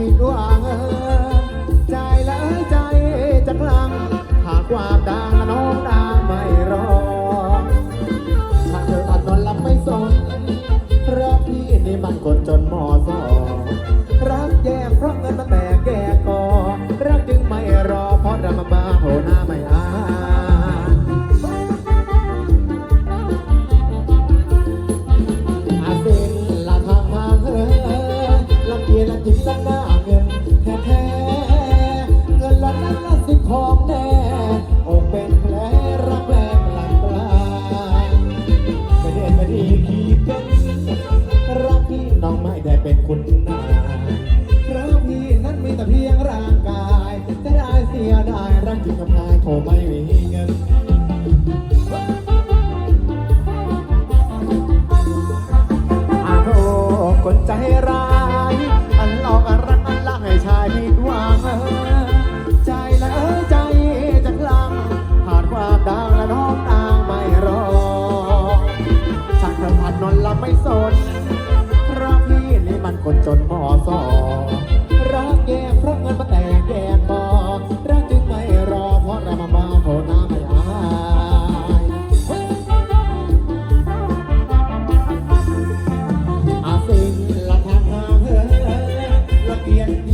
พี่ดวง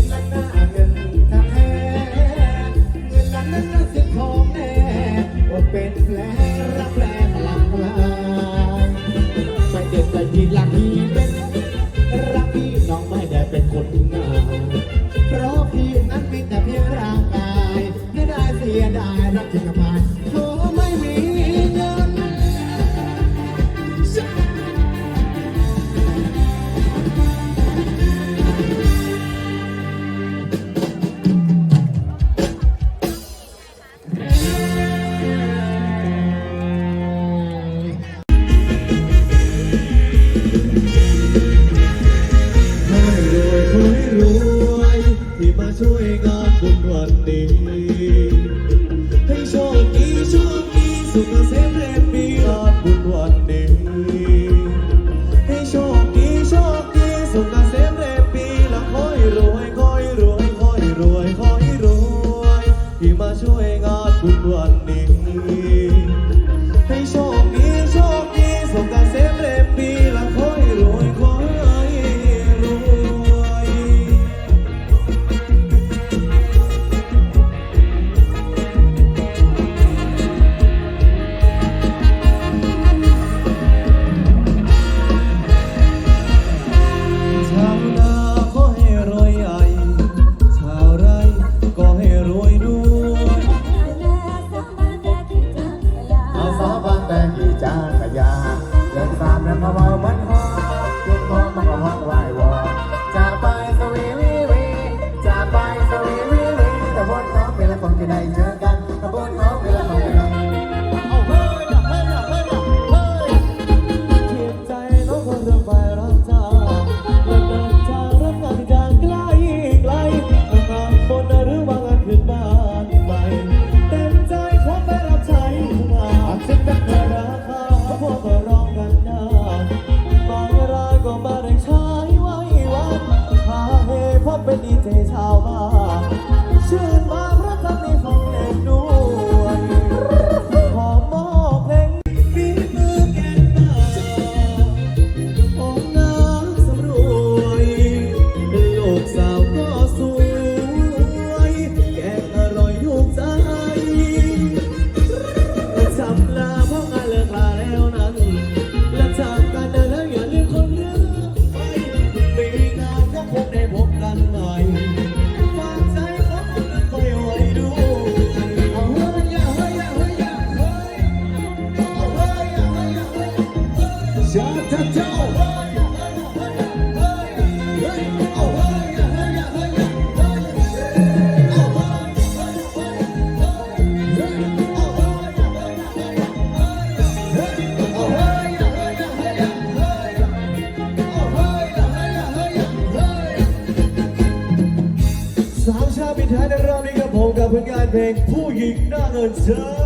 Thank you. ว่าชื่นมา bên Phú Diện Na Ngân Sơn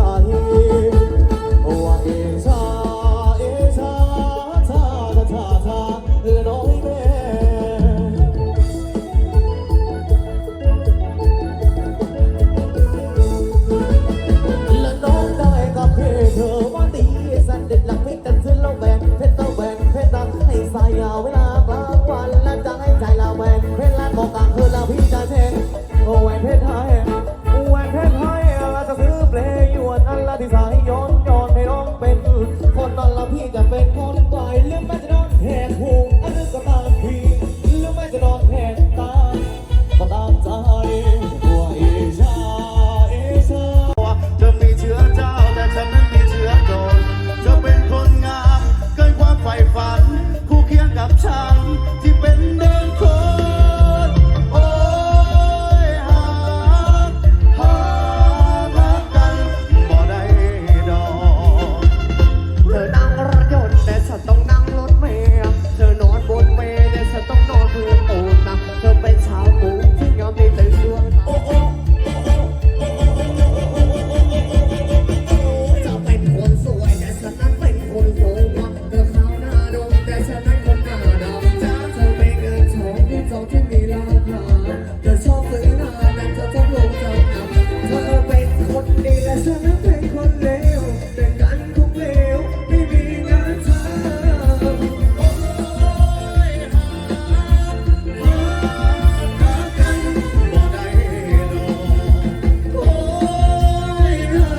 ฉันนั้นเป็คนเลวแต่กันคงเลวไม่มีงานทำโอ้ยหาหากกับ่ได้ดอกโอ้ยหา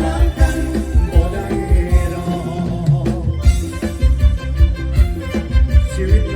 หากกับ่ได้ดอก